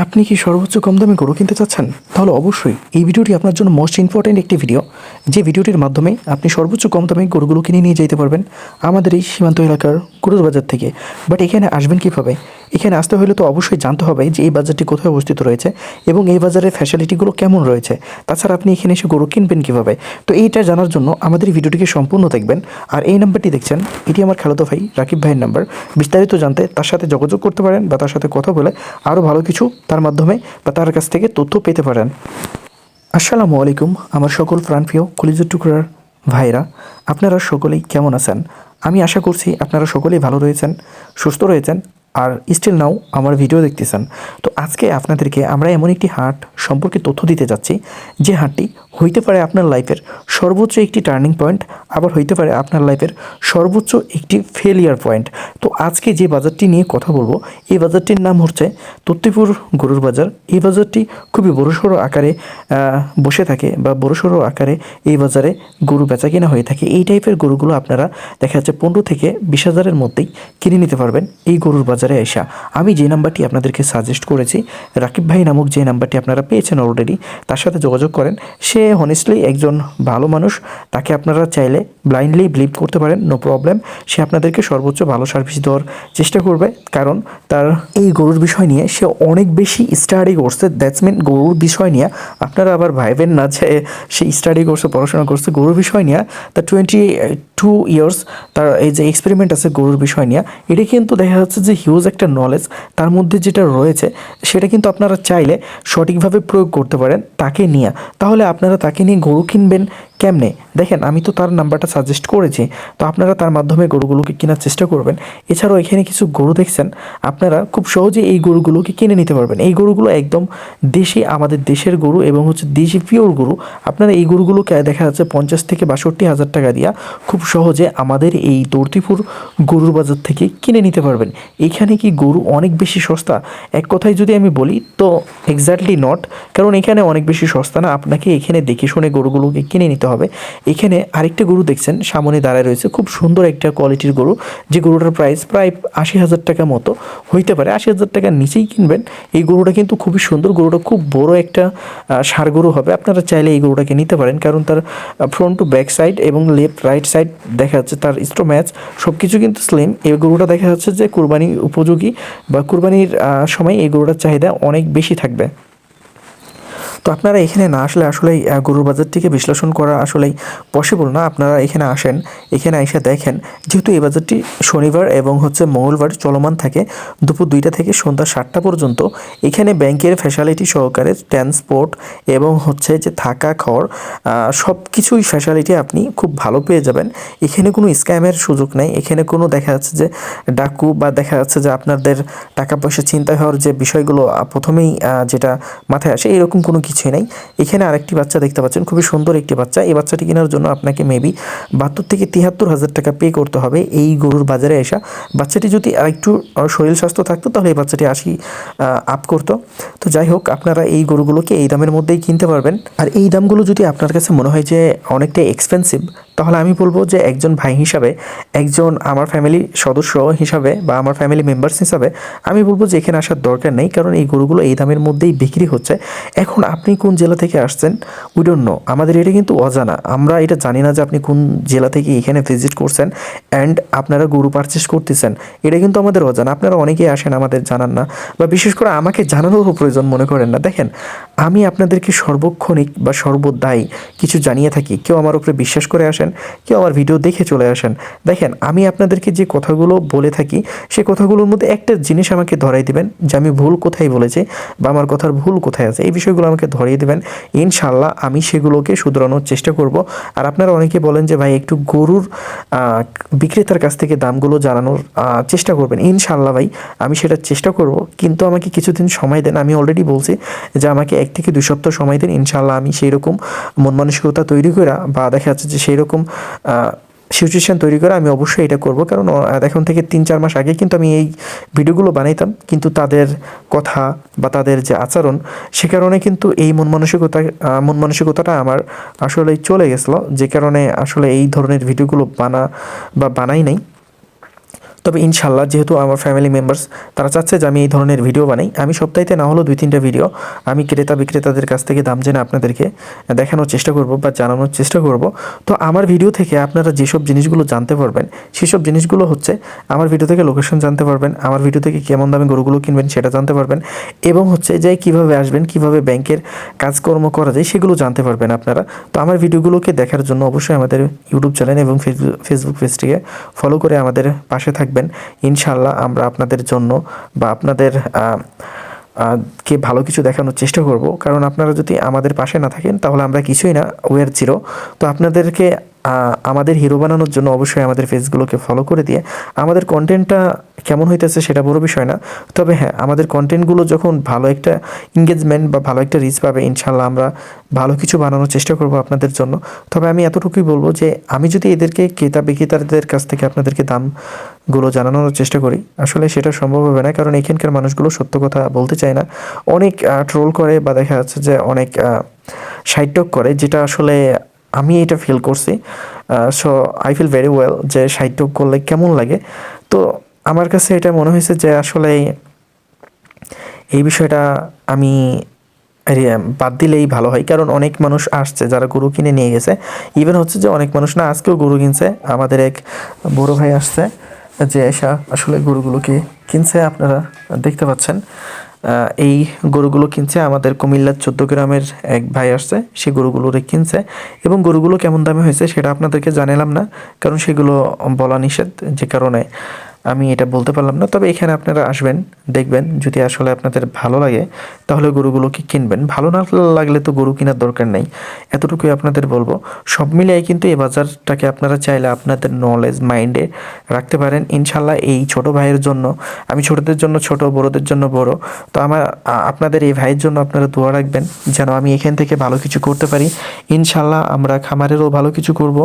আপনি কি সর্বোচ্চ কম দামে গরু কিনতে চাচ্ছেন? তাহলে অবশ্যই এই ভিডিওটি আপনার জন্য মোস্ট ইম্পর্ট্যান্ট একটি ভিডিও যে ভিডিওটির মাধ্যমে আপনি সর্বোচ্চ কম দামে গরুগুলো কিনে নিয়ে যেতে পারবেন আমাদের এই সীমান্ত এলাকার বাজার থেকে। বাট এখানে আসবেন কীভাবে? এখানে আসতে হলে তো অবশ্যই জানতে হবে যে এই বাজারটি কোথায় অবস্থিত রয়েছে এবং এই বাজারের ফ্যাসিলিটিগুলো কেমন রয়েছে। তাছাড়া আপনি এখানে এসে গরু কিনবেন কীভাবে? তো এইটা জানার জন্য আমাদের ভিডিওটিকে সম্পূর্ণ দেখবেন। আর এই নাম্বারটি দেখছেন, এটি আমার খালাতো ভাই, রাকিব ভাইয়ের নাম্বার। বিস্তারিত জানতে তার সাথে যোগাযোগ করতে পারেন বা তার সাথে কথা বলে আরও ভালো কিছু তার মাধ্যমে বা তার কাছ থেকে তথ্য পেতে পারেন। আসসালামু আলাইকুম, আমার সকল প্রাণপ্রিয় কলিজুর টুকরার ভাইরা, আপনারা সকলেই কেমন আছেন? আমি আশা করছি আপনারা সকলেই ভালো রয়েছেন, সুস্থ রয়েছেন, আর স্টিল নাও আমার ভিডিও দেখতেছেন। তো আজকে আপনাদেরকে আমরা এমন একটি হাট সম্পর্কে তথ্য দিতে যাচ্ছি। যে হাটটি হইতে পারে আপনার লাইফের সর্বোচ্চ একটি টার্নিং পয়েন্ট আবার হইতে পারে আপনার লাইফের সর্বোচ্চ একটি ফেলিয়ার পয়েন্ট তো আজকে যে বাজারটি নিয়ে কথা বলব, এই বাজারটির নাম হচ্ছে তত্তিপুর গরুর বাজার। এই বাজারটি খুবই বড়সড় আকারে বসে থাকে বা বড়সড় আকারে এই বাজারে গরু বেচা কেনা হয়ে থাকে। এই টাইপের গরুগুলো আপনারা দেখা যাচ্ছে পনেরো থেকে বিশ হাজারের মধ্যেই কিনে নিতে পারবেন এই গরুর বাজারে এসা। আমি যে নাম্বারটি আপনাদেরকে সাজেস্ট করেছি, রাকিব ভাই নামক যে নাম্বারটি আপনারা পেয়েছেন অলরেডি তার সাথে যোগাযোগ করেন, সে হনেস্টলি একজন ভালো মানুষ, তাকে আপনারা চাইলে ব্লাইন্ডলি বিলিভ করতে পারেন নো প্রবলেম সে আপনাদেরকে সর্বোচ্চ ভালো সার্ভিস দেওয়ার চেষ্টা করবে, কারণ তার এই গরুর বিষয় নিয়ে সে অনেক বেশি স্টাডি করছে। দ্যাটস মিন গরুর বিষয় নিয়ে। আপনারা আবার ভাইবেন না যে সে স্টাডি করছে, পড়াশোনা করছে। গরুর বিষয় নিয়ে তার টোয়েন্টি টু ইয়ার্স তার এই যে এক্সপেরিমেন্ট আছে গরুর বিষয় নিয়ে, এটা কিন্তু দেখা যাচ্ছে যে হিউজ একটা নলেজ তার মধ্যে যেটা রয়েছে, সেটা কিন্তু আপনারা চাইলে সঠিকভাবে প্রয়োগ করতে পারেন তাকে নিয়ে। তাহলে আপনারা তাকে নিয়ে গরু কিনবেন কেমনে? দেখেন, আমি তো তার নাম্বারটা সাজেস্ট করেছি, তো আপনারা তার মাধ্যমে গরুগুলোকে কেনার চেষ্টা করবেন। এছাড়াও এখানে কিছু গরু দেখছেন, আপনারা খুব সহজে এই গরুগুলোকে কিনে নিতে পারবেন। এই গরুগুলো একদম দেশি, আমাদের দেশের গরু এবং হচ্ছে দেশি পিওর গরু। আপনারা এই গরুগুলোকে দেখা যাচ্ছে পঞ্চাশ থেকে বাষট্টি হাজার টাকা দিয়া খুব সহজে আমাদের এই দর্তিপুর গরুর বাজার থেকে কিনে নিতে পারবেন। এখানে কি গরু অনেক বেশি সস্তা? এক কথায় যদি আমি বলি, তো এক্স্যাক্টলি নট কারণ এখানে অনেক বেশি সস্তা না। আপনাকে এখানে দেখে শুনে গরুগুলোকে কিনে নিতে হবে। এখানে আরেকটা গরু দেখছেন, সামনে দাঁড়ায় রয়েছে। খুব সুন্দর একটা কোয়ালিটির গরু, যে গরুটার প্রাইস প্রায় আশি হাজার টাকা মতো। হইতে পারে আশি হাজার টাকার নিচেই কিনবেন। এই গরুটা কিন্তু খুবই সুন্দর। গরুটা খুব বড় একটা ষাঁড় গরু হবে। আপনারা চাইলে এই গরুটাকে নিতে পারেন, কারণ তার ফ্রন্ট টু ব্যাক সাইড এবং লেফট রাইট সাইড দেখা যাচ্ছে তার স্ট্রো ম্যাচ সব কিছু কিন্তু স্লিম এই গরুটা দেখা যাচ্ছে যে কোরবানি উপযোগী বা কোরবানির সময় এই গরুটার চাহিদা অনেক বেশি থাকবে। তো আপনারা এখানে না আসলে আসলে গরুর বাজারটিকে বিশ্লেষণ করা আসলেই পসিবল না। আপনারা এখানে আসেন, এখানে এসে দেখেন, যেহেতু এই বাজারটি শনিবার এবং হচ্ছে মঙ্গলবার চলমান থাকে, দুপুর দুইটা থেকে সন্ধ্যা সাতটা পর্যন্ত, এখানে ব্যাংকের ফ্যাসিলিটি সহকারে ট্রান্সপোর্ট এবং হচ্ছে যে থাকা, খাওয়ার সব কিছুই ফ্যাসিলিটি আপনি খুব ভালো পেয়ে যাবেন। এখানে কোনো স্ক্যামের সুযোগ নেই। এখানে কোনো দেখা যাচ্ছে যে ডাকু বা দেখা যাচ্ছে যে আপনাদের টাকা পয়সা চিন্তা হওয়ার যে বিষয়গুলো প্রথমেই যেটা মাথায় আসে, এরকম কোনো কিছুই নেই। এখানে আরেকটি বাচ্চা দেখতে পাচ্ছেন, খুবই সুন্দর একটি বাচ্চা। এই বাচ্চাটি কেনার জন্য আপনাকে মেবি বাহাত্তর থেকে তিয়াত্তর হাজার টাকা পে করতে হবে এই গরুর বাজারে এসা। বাচ্চাটি যদি আরেকটু শরীর স্বাস্থ্য থাকতো, তাহলে এই বাচ্চাটি আসি আপ করতো। তো যাই হোক, আপনারা এই গরুগুলোকে এই দামের মধ্যেই কিনতে পারবেন। আর এই দামগুলো যদি আপনার কাছে মনে হয় যে অনেকটা এক্সপেন্সিভ তাহলে আমি বলব যে একজন ভাই হিসাবে, একজন আমার ফ্যামিলি সদস্য হিসাবে বা আমার ফ্যামিলি মেম্বার্স হিসাবে, আমি বলব যে এখানে আসার দরকার নেই। কারণ এই গরুগুলো এই দামের মধ্যেই বিক্রি হচ্ছে। এখন আপনি কোন জেলা থেকে আসছেন? উই নো আমাদের এটা কিন্তু অজানা। আমরা এটা জানি না যে আপনি কোন জেলা থেকে এখানে ভিজিট করছেন অ্যান্ড আপনারা গরু পারচেস করতেছেন। এটা কিন্তু আমাদের অজানা। আপনারা অনেকেই আসেন, আমাদের জানান না। বা বিশেষ করে আমাকে জানানোরও প্রয়োজন মনে করেন না। দেখেন, আমি আপনাদেরকে সর্বক্ষণিক বা সর্বদাই কিছু জানিয়ে থাকি। কেউ আমার উপরে বিশ্বাস করে আসেন কেউ আমার ভিডিও দেখে চলে আসেন। দেখেন, আমি আপনাদেরকে যে কথাগুলো বলে থাকি, সে কথাগুলোর মধ্যে একটা জিনিস আমাকে ধরাই দিবেন, যে আমি ভুল কোথায় বলেছি বা আমার কথার ভুল কোথায় আছে, এই বিষয়গুলো আমাকে ধরিয়ে দেবেন। ইনশাল্লাহ আমি সেগুলোকে শুধরানোর চেষ্টা করব। আর আপনারা অনেকে বলেন যে, ভাই, একটু গরুর বিক্রেতার কাছ থেকে দামগুলো জানানোর চেষ্টা করবেন। ইনশাল্লাহ ভাই, আমি সেটা চেষ্টা করব, কিন্তু আমাকে কিছুদিন সময় দেন। আমি অলরেডি বলছি যে, আমাকে এক থেকে দুই সপ্তাহ সময় দেন ইনশাল্লাহ আমি সেই রকম মন মানসিকতা তৈরি করা বা দেখা যাচ্ছে যে সেই রকম সিচুয়েশন তৈরি করে আমি অবশ্যই এটা করব। কারণ এখন থেকে তিন, চার মাস আগে কিন্তু আমি এই ভিডিওগুলো বানাইতাম। কিন্তু তাদের কথা বা তাদের যে আচরণ, সে কারণে কিন্তু এই মন মানসিকতা মন মানসিকতাটা আমার আসলে চলে গেছিল। যে কারণে আসলে এই ধরনের ভিডিওগুলো বানা বা বানাই নাই। তবে ইনশাল্লাহ যেহেতু আমার ফ্যামিলি মেম্বার্স তারা চাচ্ছে যে আমি এই ধরনের ভিডিও বানাই। আমি সপ্তাহে না হলেও দুই তিনটা ভিডিও আমি ক্রেতা বিক্রেতাদের কাছ থেকে দাম জেনে আপনাদেরকে দেখানোর চেষ্টা করব বা জানানোর চেষ্টা করব। তো আমার ভিডিও থেকে আপনারা যেসব জিনিসগুলো জানতে পারবেন, সেসব জিনিসগুলো হচ্ছে আমার ভিডিও থেকে লোকেশন জানতে পারবেন, আমার ভিডিও থেকে কেমন দামে গরুগুলো কিনবেন সেটা জানতে পারবেন এবং হচ্ছে যে কীভাবে আসবেন, কীভাবে ব্যাংকের কাজকর্ম করা যায় সেগুলো জানতে পারবেন আপনারা। তো আমার ভিডিওগুলোকে দেখার জন্য অবশ্যই আমাদের ইউটিউব চ্যানেল এবং ফেসবুক ফেসবুক পেজটিকে ফলো করে আমাদের পাশে থাকবেন। ইনশাল্লাহ আমরা আপনাদের জন্য বা আপনাদের কে ভালো কিছু দেখানোর চেষ্টা করব। কারণ আপনারা যদি আমাদের পাশে না থাকেন, তাহলে আমরা কিছুই না ওয়ার জিরো তো আপনাদেরকে আমাদের হিরো বানানোর জন্য অবশ্যই আমাদের ফেসগুলোকে ফলো করে দিয়ে আমাদের কন্টেন্টটা কেমন হইতেছে সেটা বড় বিষয় না। তবে হ্যাঁ আমাদের কন্টেন্টগুলো যখন ভালো একটা এঙ্গেজমেন্ট বা ভালো একটা রিচ পাবে ইনশাল্লাহ আমরা ভালো কিছু বানানোর চেষ্টা করব আপনাদের জন্য। তবে আমি এতটুকুই বলব যে, আমি যদি এদেরকে ক্রেতা বিক্রেতাদের কাছ থেকে আপনাদেরকে দামগুলো জানানোর চেষ্টা করি। আসলে সেটা সম্ভব হবে না, কারণ এখানকার মানুষগুলো সত্য কথা বলতে চায় না। অনেক ট্রোল করে বা দেখা যাচ্ছে যে অনেক সাইটক করে, যেটা আসলে আমি এটা ফিল করছি। So I feel very well যে সাহিত্য করলে কেমন লাগে। তো আমার কাছে এটা মনে হয়েছে যে আসলে এই বিষয়টা আমি বাদ দিলেই ভালো হয়। কারণ অনেক মানুষ আসছে যারা গরু কিনে নিয়ে গেছে। ইভেন হচ্ছে যে অনেক মানুষ না, আজকেও গরু কিনছে। আমাদের এক বড় ভাই আসছে। যে এসা আসলে গরুগুলোকে কিনছে আপনারা দেখতে পাচ্ছেন। এই গরুগুলো কিনছে আমাদের কুমিল্লার চোদ্দ গ্রামের এক ভাই আসছে, সে গরুগুলোরে কিনছে এবং গরুগুলো কেমন দামে হয়েছে সেটা আপনাদেরকে জানালাম না, কারণ সেগুলো বলা নিষেধ যে কারণে। আমি এটা বলতে পারলাম না। তবে এখানে আপনারা আসবেন, দেখবেন যদি আসলে আপনাদের ভালো লাগে, তাহলে গরুগুলোকে কিনবেন। ভালো না লাগলে তো গরু কেনার দরকার নেই। এতটুকুই আপনাদের বলব। সব মিলিয়ে কিন্তু এই বাজারটাকে আপনারা চাইলে আপনাদের নলেজ মাইন্ডে রাখতে পারেন। ইনশাল্লাহ এই ছোট ভাইয়ের জন্য, আমি ছোটদের জন্য ছোট, বড়দের জন্য বড়। তো আমার আপনাদের এই ভাইয়ের জন্য আপনারা দোয়া রাখবেন, যেন আমি এখান থেকে ভালো কিছু করতে পারি। ইনশাল্লাহ আমরা খামারেরও ভালো কিছু করব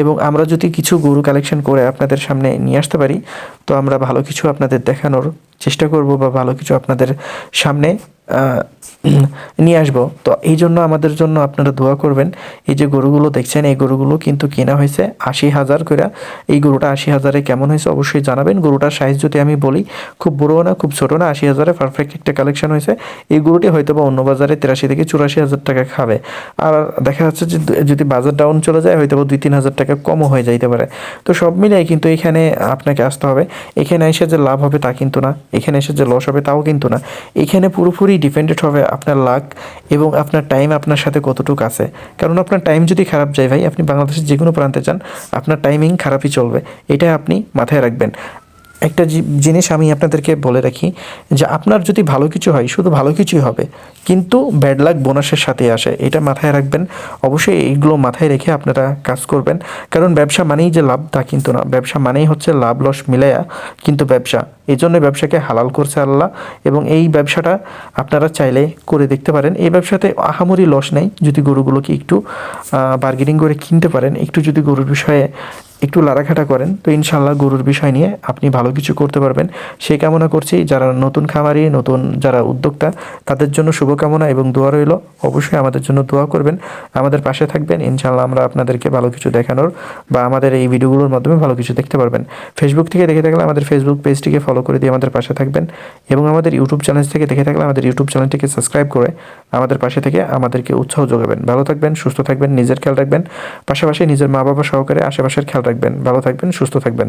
এবং আমরা যদি কিছু গরু কালেকশন করে আপনাদের সামনে নিয়ে আসতে পারি তো আমরা ভালো কিছু আপনাদের দেখানোর চেষ্টা করব বা ভালো কিছু আপনাদের সামনে নিয়ে আসব। তো এই জন্য আমাদের জন্য আপনারা দোয়া করবেন। এই যে গরুগুলো দেখছেন, এই গরুগুলো কিন্তু কেনা হয়েছে আশি হাজার করে। এই গরুটা আশি হাজারে কেমন হয়েছে অবশ্যই জানাবেন। গরুটার সাইজ যদি আমি বলি, খুব বড় না, খুব ছোটো না, আশি হাজারে পারফেক্ট একটা কালেকশন হয়েছে। এই গরুটি হয়তো বা অন্য বাজারে তিরাশি থেকে চুরাশি হাজার টাকা খাবে। আর দেখা যাচ্ছে যে যদি বাজার ডাউন চলে যায় হয়তো বা দুই তিন হাজার টাকা কমও হয়ে যাইতে পারে। তো সব মিলিয়ে কিন্তু এখানে আপনাকে আসতে হবে। এখানে এসে যে লাভ হবে তা কিন্তু না। এখানে এসে যে লস হবে তাও কিন্তু না। এখানে পুরোপুরি ডিপেন্ডেড হবে আপনার লাক এবং আপনার টাইম আপনার সাথে কতটুকু আছে। কারণ আপনার টাইম যদি খারাপ যায় ভাই, আপনি বাংলাদেশের যে কোনো প্রান্তে যান, আপনার টাইমিং খারাপই চলবে। এটা আপনি মাথায় রাখবেন। একটা জিনিস আমি আপনাদেরকে বলে রাখি যে আপনার যদি ভালো কিছু হয়, শুধু ভালো কিছুই হবে, কিন্তু ব্যাড লাক বোনাসের সাথে আসে, এটা মাথায় রাখবেন। অবশ্যই এইগুলো মাথায় রেখে আপনারা কাজ করবেন। কারণ ব্যবসা মানেই যে লাভ, তা কিন্তু না। ব্যবসা মানেই হচ্ছে লাভ লস মিলায়া কিন্তু ব্যবসা। এই জন্য ব্যবসাকে হালাল করছে আল্লাহ এবং এই ব্যবসাটা আপনারা চাইলে করে দেখতে পারেন। এই ব্যবসাতে আহামরি লস নেই। যদি গরুগুলোকে একটু বার্গেনিং করে কিনতে পারেন, একটু যদি গরুর বিষয়ে একটু লাড়াঘাটা করেন, তো ইনশাল্লাহ গরুর বিষয় নিয়ে আপনি ভালো কিছু করতে পারবেন। সেই কামনা করছি, যারা নতুন খামারি, নতুন যারা উদ্যোক্তা, তাদের জন্য শুভকামনা এবং দোয়া রইল। অবশ্যই আমাদের জন্য দোয়া করবেন। আমাদের পাশে থাকবেন ইনশাল্লাহ আমরা আপনাদেরকে ভালো কিছু দেখানোর বা আমাদের এই ভিডিওগুলোর মাধ্যমে ভালো কিছু দেখতে পারবেন। ফেসবুক থেকে দেখে থাকলে আমাদের ফেসবুক পেজটিকে ফলো করে দিয়ে আমাদের পাশে থাকবেন এবং আমাদের ইউটিউব চ্যানেল থেকে দেখে থাকলে আমাদের ইউটিউব চ্যানেলটিকে সাবস্ক্রাইব করে আমাদের পাশে থেকে আমাদেরকে উৎসাহ যোগাবেন। ভালো থাকবেন, সুস্থ থাকবেন, নিজের খেয়াল রাখবেন। পাশাপাশি নিজের মা বাবা সহকারে আশেপাশের খেয়াল রাখবেন ভালো থাকবেন সুস্থ থাকবেন।